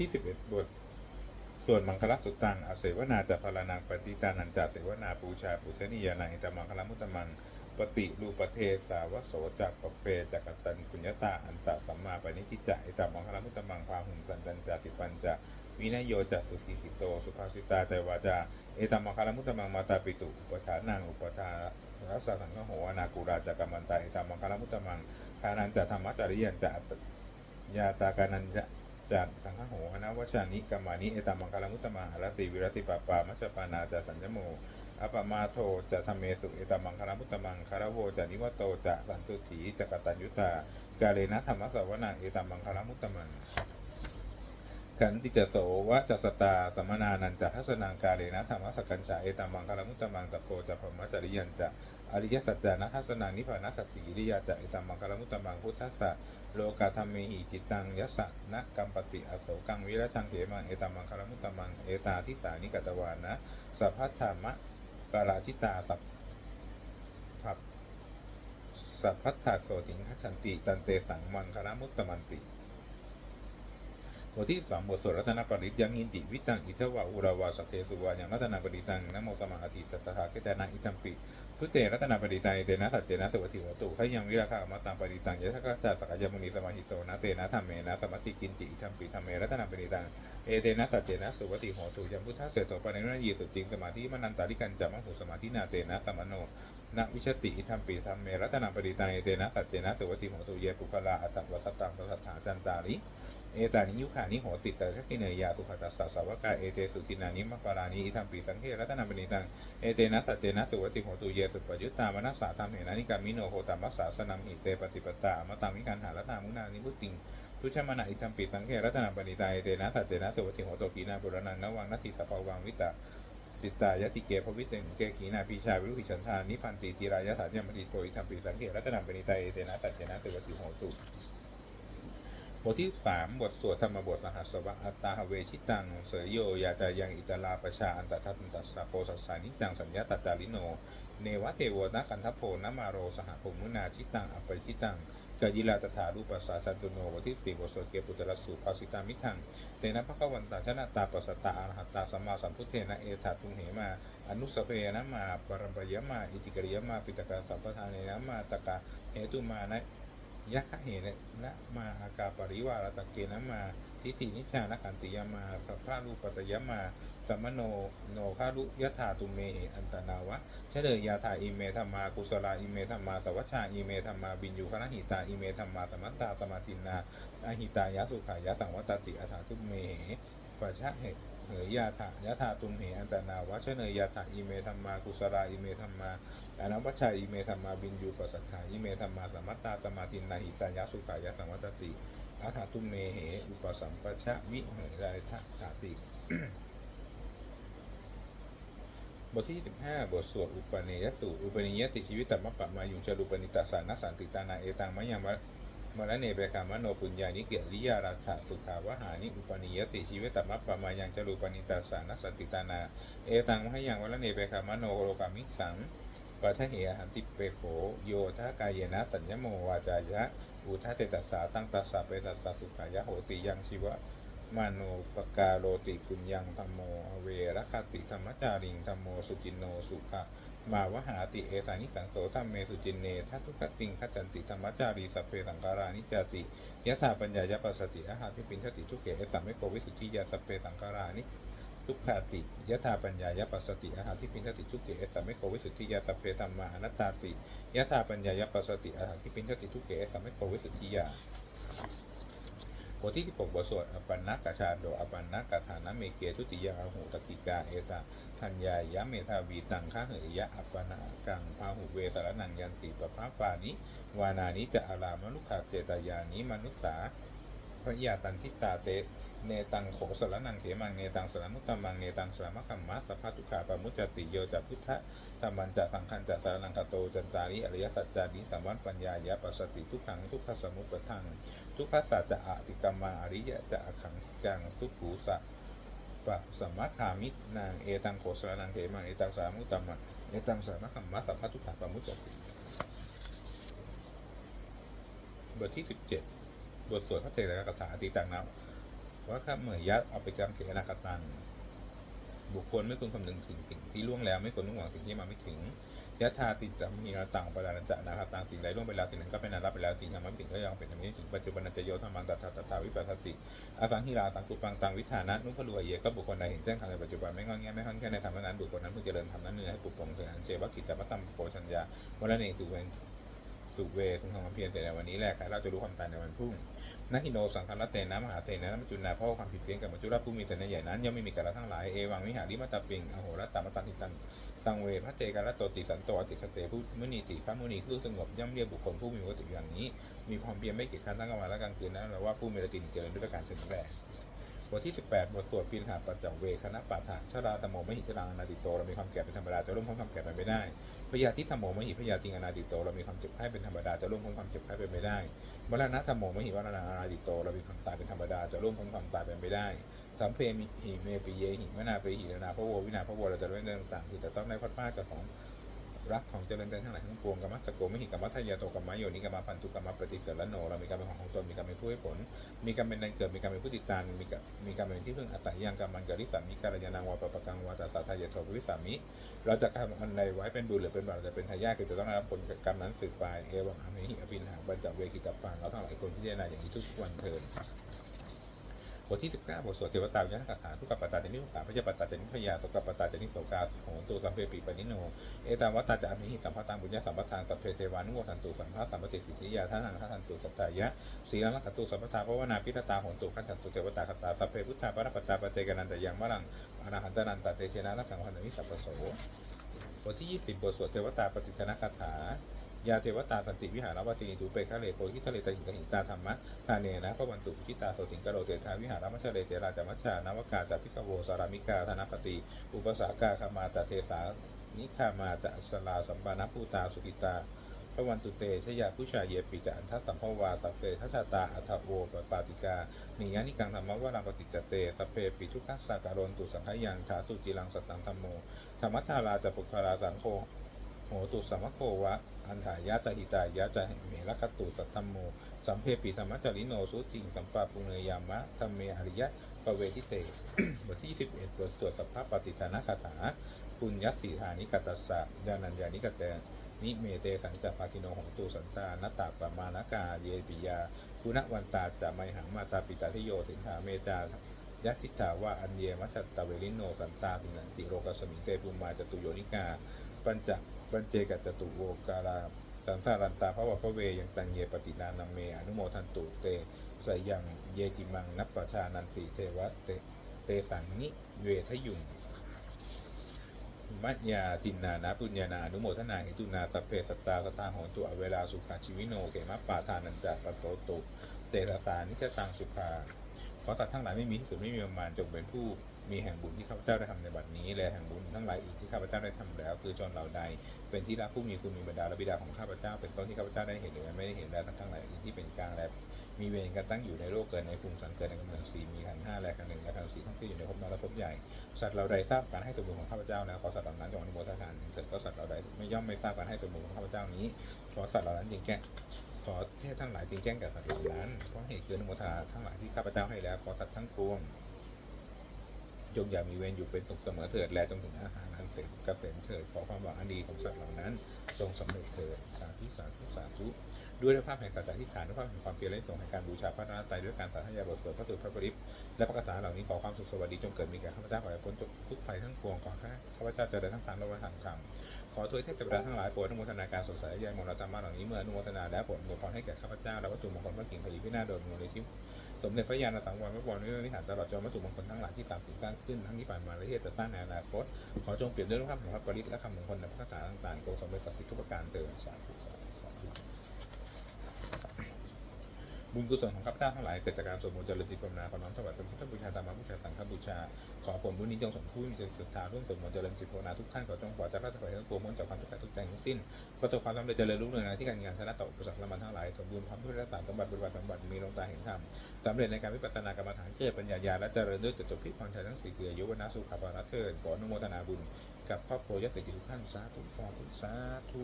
ที่สิบเอ็ดบทส่วนมังคลสุตังอาเสวนาจะพานังปฏิตานันจะเสวนาปูชาปุชนียานังอิตามังคลมุตตมังปฏิรูปเทสาวโสจักปเปจักตันปุญญาตาอันตะสัมมาปณิทิจะอิตามังคลมุตตมังพามหุงสันจันจติปัญจะวินยโยจะสุขีสิโตสุภาสิตาแต่วาจาเอตมังคลมุตตมังมาตาปิตุอุปทานังอุปทารัสสะสังฆโหอนากูราจักรมันตาเอตมังคลมุตตมังคานันจะธรรมจริยันจะยาตากานันจะ จากสังฆโหนะวชานิกามานิเอตมังคลมุตตมังอรติวิรติปปามัชปานาจะสัญญโมอปมาโทจะทำเมสุเอตมังคลมุตตมังคารโวจะนิวโตจะสันตุถีจะกตัญยุตากาเลนะธรรมสวนาเอตมังคลมุตตมัง ขันติจโสวะจัสตาสมนานันจะทัศนางกาเลนะธรรมสกกัญจาเอตัมมังคลมุตตมังตะโกจะพรหมจริยันจะอริยสัจจานะทัศนานิพพานัสสจิกิริยาจะเอตัมมังคลมุตตมังพุทธัสสะโลกาธรรมเมหิจิตังยัสสะนะกัมปติอโศกังวิรัชังเขมังเอตัมมังคลมุตตมังเอตาทิสานิกตวานะสัพพัทธามะปาราชิตาสัพพัพสัพพัทธาโสติงคัจฉันติตันเตสังมังคลมุตตมันติ บทที่สามบทสวดรัตนปริตยังอินติวิตังอิทวะอุราวาสเทสุวายังรัตนปริตังนะโมสมาอธิตตถาคตนาอิตัมปิทุเตรัตนปริตังเตนะสัจเจนะสวัติวตุขยังวิราคะอมตังปริตังยะทะกัจจตกยมุนีสมาหิโตนะเตนะธรรมเมนะสมัติกินจิอิตัมปิธรรมเมรัตนปริตังเอเตนะสัจเจนะสุวัติโหตุยังพุทธะเสโตปะเนรยีสุจริงสมาธิมนันตาริกันจะมหุสมาธินาเตนะสมโนนะวิชติอิทัมปิธรรมเมรัตนปริตังเอเตนะสัจเจนะสุวัติโหตุเยปุคลาอัตตวสัตตังสัทธาจันตาริ เอตานิยุขานิโหติตะทักขิเนยาสุขตัสสะสาวกาเอเตสุตินานิมัปารานิอิทัมปีสังเฆรัตนาปณิตังเอเตนะสัจเจนะสุวัติโหตุเยสุปยุตตามนัสสาธรรมเหนานิกามิโนโหตัมมัสสาสนัมหิเตปฏิปตามตังมิการหารัตนามุนานิพุติงทุชมนะอิทัมปีสังเฆรัตนาปณิตังเอเตนะสัจเจนะสุวัติโหตุกีนาบุรนังนวังนัตถิสภาวังวิตาจิตตายติเกภวิตงเกขีนาปีชาวิรุขิชันทานิพันติทีรายะสารยมติโตอิทัมปีสังเฆรัตนาปณิตังเอเตนะสัจเจนะสุวัติโหตุ บทที่สามบทสวดธรรมบทสหัสวะอัตตาหเวชิตัง เสยโย ยาจายังอิตลาประชาอันตทัตตัสสะโปสัสสานิจังสัญญาตัจจาริโน เนวะเทวนะกันทโพนมาโรสหภมุนาชิตังอัปชิตังกยิลาตถารูปัสสาจันตุโนบทที่สี่บทสวดเกปุตตรสูภาสิตามิทังเตนะพระขวันตาชนะตาปัสตาอรหัตตาสัมมาสัมพุทเทนะเอถาตุงเหมา อนุสเปนะมาปรัมปยมา อิติกริยมา ปิตกาสัมปทานเนนะมาตกาเหตุมานะ ยักขะเหนะนะมาอากาปริวาระตะเกนะมาทิฏฐินิชานะขันติยมาสัพพะรูปัตยมาสัมมโนโนคารุยะธาตุเมหิอันตนาวะเฉลยยาธาอิเมธรรมากุศลาอิเมธรรมาสวัชชาอิเมธรรมาบินยูคณหิตาอิเมธรรมาสมัตตาสมาตินาอหิตายะสุขายะสังวัตติอัฏฐาทุเมเหปัจฉะเห เหยยาธายะธาตุมเหอันตนาวะเฉเนยยาธาอิเมธรรมากุศลาอิเมธรรมาอนัปชชาอิเมธรรมาบินยูปัสสัทธาอิเมธรรมาสมัตตาสมาธินาหิตายะสุขายะสังวัตติอาถาตุมเมเหอุปสัมปชะวิเหยไรทัตาติบทที่25บทสวดอุปเนยสูตรอุปนิยติชีวิตตัมมะปะมายุงจารุปนิตาสานะสันติตานาเอตังมะยังมะ มะระเนเบคามโนปุญญานิเกริยาราชาสุขาวหานิอุปนิยติชีวิตตัมมะปามายังจารุปนิตาสานสติตานา เอตังมะยังวะระเนเบคามโนโรกามิสังปัทเหหันติเปโขโยทากายนะสัญญโมวาจายะ อุทาเตตัสสาตั้งตัสสะเปตัสสะสุขายะโหติยังชีวะ มาโนปกาโรติปุญญังธรรมโมอเวรคติธรรมจาริงธรรมโมสุจินโนสุขะมาวหาติเอสานิสังโสธรรมเมสุจินเนทัตุกขติงขจันติธรรมจารีสัพเพสังการานิจติยะถาปัญญายปัสสติอาหาทิปินทติทุเกเอสัมเมโกวิสุทธิยาสัพเพสังการานิทุกขาติยะธาปัญญายปัสสติอาหารที่พินทติทุกเกเอสัมเมโควิสุทธิยาสัพเพธรรมานัตตาติยะธาปัญญายปัสสติอาหารที่พินทติทุกเกเอสัมเมโควิสุทธิยา บทที่ที่ปกบทสวดอปันนักกชาโดอปันนักกฐานะเมเกทุติยาหูตกิกาเอตาทัญญายะเมธาวีตังค้าเหยยะอปปนากังพาหุเวสารนังยันติปภาปานิวานานิจะอารามลุขาเจตายานิมนุษสาพระยาตันทิตาเต เนตังโขสรนังเขมังเนตังสรมุตตมังเนตังสรมะคัมมะสัพพะทุขาปมุจติโยจะพุทธะธรรมันจะสังขันจะสารนังคโตจันตาริอริยสัจจานิสัมวันปัญญายะปัสสติทุกขังทุกขสมุปทังทุกขสัจจะอติกรรมาอริยะจะอขังทิกังทุกขูสะปะสัมมาคามินางเอตังโขสรนังเขมังเอตังสรมุตตมังเอตังสรมะคัมมะสัพพะทุขาปมุจติบทที่สิบเจ็ดบทสวดพระเทระกถาอติตังนะ ว่าข้าเหมยยัดเอาไปจำเกอนาคตัง บุคคลไม่ควรคำนึงถึงสิ่งที่ล่วงแล้วไม่ควรมุ่งหวังสิ่งที่มาไม่ถึงยะธาติจำมีระตังปดานจะนาคตังสิ่งใดล่วงไปแล้วสิ่งนั้นก็เป็นนารับไปแล้วสิ่งที่มาไม่ถึงก็ยังเป็นอย่างนี้ถึงปัจจุบันจะโยธรรมังตัทธาตถาวิปัสสติอสังหิราสังกุปังตังวิธานะนุพลัวเยก็บุคคลใดเห็นแจ้งทางในปัจจุบันไม่งอนแงไม่ค่อนแค่ในธรรมนั้นบุคคลนั้นเพื่อเจริญธรรมนั้นเนื้อให้ปุปปงเสอันเจวกิจจปัตตัมโพชัญญาวันละเนสุเวน สุเวทุงทำความเพียรแต่ในวันนี้แหละใครเราจะรู้ความตายในวันพรุ่งนักหิโนสังฆรัตเตนะมหาเตนะมัจจุนาเพราะความผิดเพี้ยนกับมัจจุราชผู้มีเสน่ห์ใหญ่นั้นย่อมไม่มีการละทั้งหลายเอวังวิหาริมัตตปิงอโหรัตตามตันติตันตังเวพระเจการะโตติสันโตอติคเตผู้มุนีติพระมุนีผู้สงบย่อมเรียกบุคคลผู้มีวัตถุอย่างนี้ มีความเพียรไม่เกียจคร้านทั้งกลางวันและกลางคืนนั้นเราว่าผู้มีรตินเจริญด้วยการเฉลิมแร บทที่ 18 บทสวดปินหาปัจจเวคณะปาฐานชราตโมมหิชรังอนาติโตเรามีความแก่เป็นธรรมดาจะร่วมพ้นความแก่ไปไม่ได้พยาธิธรรมโมมหิพยาธิงอนาติโตเรามีความเจ็บไข้เป็นธรรมดาจะร่วมพ้นความเจ็บไข้ไปไม่ได้มรณะธรรมโมมหิวรณะอนาติโตเรามีความตายเป็นธรรมดาจะร่วมพ้นความตายไปไม่ได้สัมเพมิหิเมปิเยหิมนาเปหิรนาพระโววินาพระโวเราจะเรื่องต่างๆที่จะต้องได้พัดพลาดจากของ รักของเจริญใจทั้งหลายทั้งปวงกรรมสโกมหิกรรมทายาโตกรรมโยนิกรรมพันธุกรรมปฏิเสรโนเรามีกรรมเป็นของของตนมีกรรมเป็นผู้ให้ผล มีกรรมเป็นในเกิดมีกรรมเป็นผู้ติดตามมีกรรมมีกรรมเป็นที่พึ่งอาศัยยังกรรมันกริสามิการยานางวาปปะกังวาตาสาทายาโทวิสามิ เราจะทำอันใดไว้เป็นบุญหรือเป็นบาปเรจะเป็นทายาทคือจะต้องรับผลกรรมนั้นสืบไปเอวังอเมหิอภินหาบัญจเวกิตาปังเราทั้งหลายคนพิจารณาอย่างนี้ทุกวันเทินบทที่19บทสวดเทวตาวิญญาณคาถาทุกขปตาเจนิโสกาพระเจ้าปตาเจนิพยาสกปตาเจนิโสกาโหตุสัมเพปิปนิโน เอตาวัตตาจะอมิหิสัมภตังบุญญาสัมปทานสัพเพเทวานุโมทันตุสัมภาสัมปติสิทธิยาท่านังทันตุสัตตายะสีลังขัตตุสัมปทาภวนาพิทตาโหนตุขันตุเทวตาคตาสัพเพพุทธาปรปตตาปเตกนันตยังมะรังอนาหันตนันตเตเชนะรักขังพันธิสัพพโสบทที่20บทสวดเทวตาปฏิชนะคาถา ยาเทวตาสันติวิหารวสินีตุเปคะเลโพธิทะเลตหิตหิตาธรรมะทาเนนะพระวันตุจิตาโสติงกโรเตทาวิหารมัชเชเลเจราจามัชชานวกาจาพิกโวสารามิกาธนปติ อุปสาคาคามาตเทสานิคามาจะสลาสัมปานภูตาสุกิตาพระวันตุเตชยาผู้ชายเยปิจะอันทัสัมภวาสัพเพทัชาตาอัฐโวปปาติกานิยานิกังธรรมวราปฏิจเตสัพเพปิทุกขัสสะการนตุสังขยังชาตุจิลังสตังธรรมโมธรรมทาราจะปุคลาสังโฆโหตุสัมมโควะ อันถายะตหิตายะจะเมรคตุสัตธรรมโม สัมเพปิธรรมจริโนสุจิงสัมปาปุเนยามะธรรมเมอริยะปเวทิเต บทที่21บทสวดสัพพปฏิทานาคาถาปุญญสีธานิกตัสสะยานัญญานิกเตนิเมเตสัญจปาทิโนของตูสันตานตาปมานากาเยปิยาคุณวันตาจะไมหังมาตาปิตาทิโยถึงหาเมจายัตติตาว่าอันเยมัชตะเวลิโนสันตาตินันติโรกสมิเตปุมาจตุโยนิกา ปัญจปัญเจกัจจตุโวการาสังสารันตาพระวะพระเวยังตังเยปฏินานังเมอนุโมทันตุเตสยังเยจิมังนัปปชานันติเทวะเตเตสังนิเวทยุงมัจยาทินนานะปุญญานาอนุโมทนาหิตุนาสัพเพสัตตาสตาโหนตุอเวลาสุขาชีวิโนเกมะปาทานันจะปะโตตุเตระสานิจตังสุขาขอสัตว์ทั้งหลายไม่มีที่สุดไม่มีประมาณจงเป็นผู้ มีแห่งบุญที่ข้าพเจ้าได้ทำในบัดนี้และแห่งบุญทั้งหลายอีกที่ข้าพเจ้าได้ทำแล้ว คือชนเหล่าใด เป็นที่รักผู้มีคุณมีบรรดาและบิดาของข้าพเจ้า เป็นต้นที่ข้าพเจ้าได้เห็นหรือไม่ได้เห็นและทั้งทั้งหลายอีกที่เป็นกลางและมีเวรกันตั้งอยู่ในโลกเกิดในภูมิสังเกิดในกำเนิดสี่มีขันห้าและขันหนึ่งและขันสี่ท่องที่อยู่ในภพน้อยและภพใหญ่สัตว์เราใดทราบการให้สมบูรณ์ของข้าพเจ้าแล้วขอสัตว์เหล่านั้นจงอนุโมทนาเถิดก็สัตว์เราใดไม่ย่อมไม่ทราบการให้สมบูรณ์ของข้าพเจ้านี้ขอสัตว์เหล่านั้นจึงแก้ขอเทพทั้งหลายจึงแจ้งแก่สัตว์เหล่านั้นเพราะเหตุเกิดอนุโมทนาทั้งหลายที่ข้าพเจ้าให้แล้วขอสัตว์ทั้งปวง จงอย่ามีเวรอยู่เป็นสุขเสมอเถิด และจงถึงอาหารอันเสร็จเกษมเถิด ขอความหวังอันดีของสัตว์เหล่านั้น จงสำเร็จเถิด สาธุสาธุสาธุด้วยภาพแห่งสัจจะที่ฐานด้วยภาพแห่งความเพียรและส่งแห่งการบูชาพระนาตายด้วยการสาธยายบทสวดพระสูตรพระปริปและพระคาถาเหล่านี้ขอความสุขสวัสดีจงเกิดมีแก่ข้าพเจ้าขอให้พ้นทุกภัยทั้งปวงขอข้าพเจ้าเจริญทั้งทางโลกและทางธรรมขอทวยเทพเจ้าทั้งหลายโปรดอนุโมทนาการสดใสยายมรธรรมะเหล่านี้เมื่ออนุโมทนาแล้วโปรดอวยพรให้แก่ข้าพเจ้าและวัตถุมงคลพระกิ่งพยีพินาโดยมูลนิธิ สมเด็จพระญาณสังวรพระบรมนิหารตลอดจนวัตถุมงคลทั้งหลายที่ตามสิ่งสร้างขึ้นทั้งที่ผ่านมาและที่จะสร้างในอนาคต ขอจงเปลี่ยนด้วยพระคำของพระปริตและคำมงคลในพระคาถาต่างๆจงสมเด็จศักดิ์สิทธิ์ทุกประการเติมสาธุสาธุสาธุ บุญกุศลของข้าพเจ้าทั้งหลายเกิดจากการสวดมนต์เจริญจิตภาวนาขอน้อมถวายเป็นพุทธบูชาธรรมบูชาสังฆบูชา ขอผลบุญนี้จงสมผู้มีจิตศรัทธาร่วมสวดมนต์เจริญจิตภาวนาทุกท่านขอจงปลอดจากราชภัยทั้งปวงพ้นจากความทุกข์กายทุกใจทั้งสิ้นประสบความสำเร็จเจริญรุ่งเรืองในที่การงานชนะต่ออุปสรรคละมันทั้งหลายสมบูรณ์พร้อมด้วยรักษาสมบัติบริวารสมบัติมีดวงตาเห็นธรรมสำเร็จในการวิปัสสนากรรมฐานเกิดปัญญาญาและเจริญด้วยจตุพิพรชัยทั้งสี่คืออายุวนาสุขภาระเทินขออนุโมทนาบุญกับครอบครัวยศเศรษฐีทุกท่านสาธุสาธุสาธุ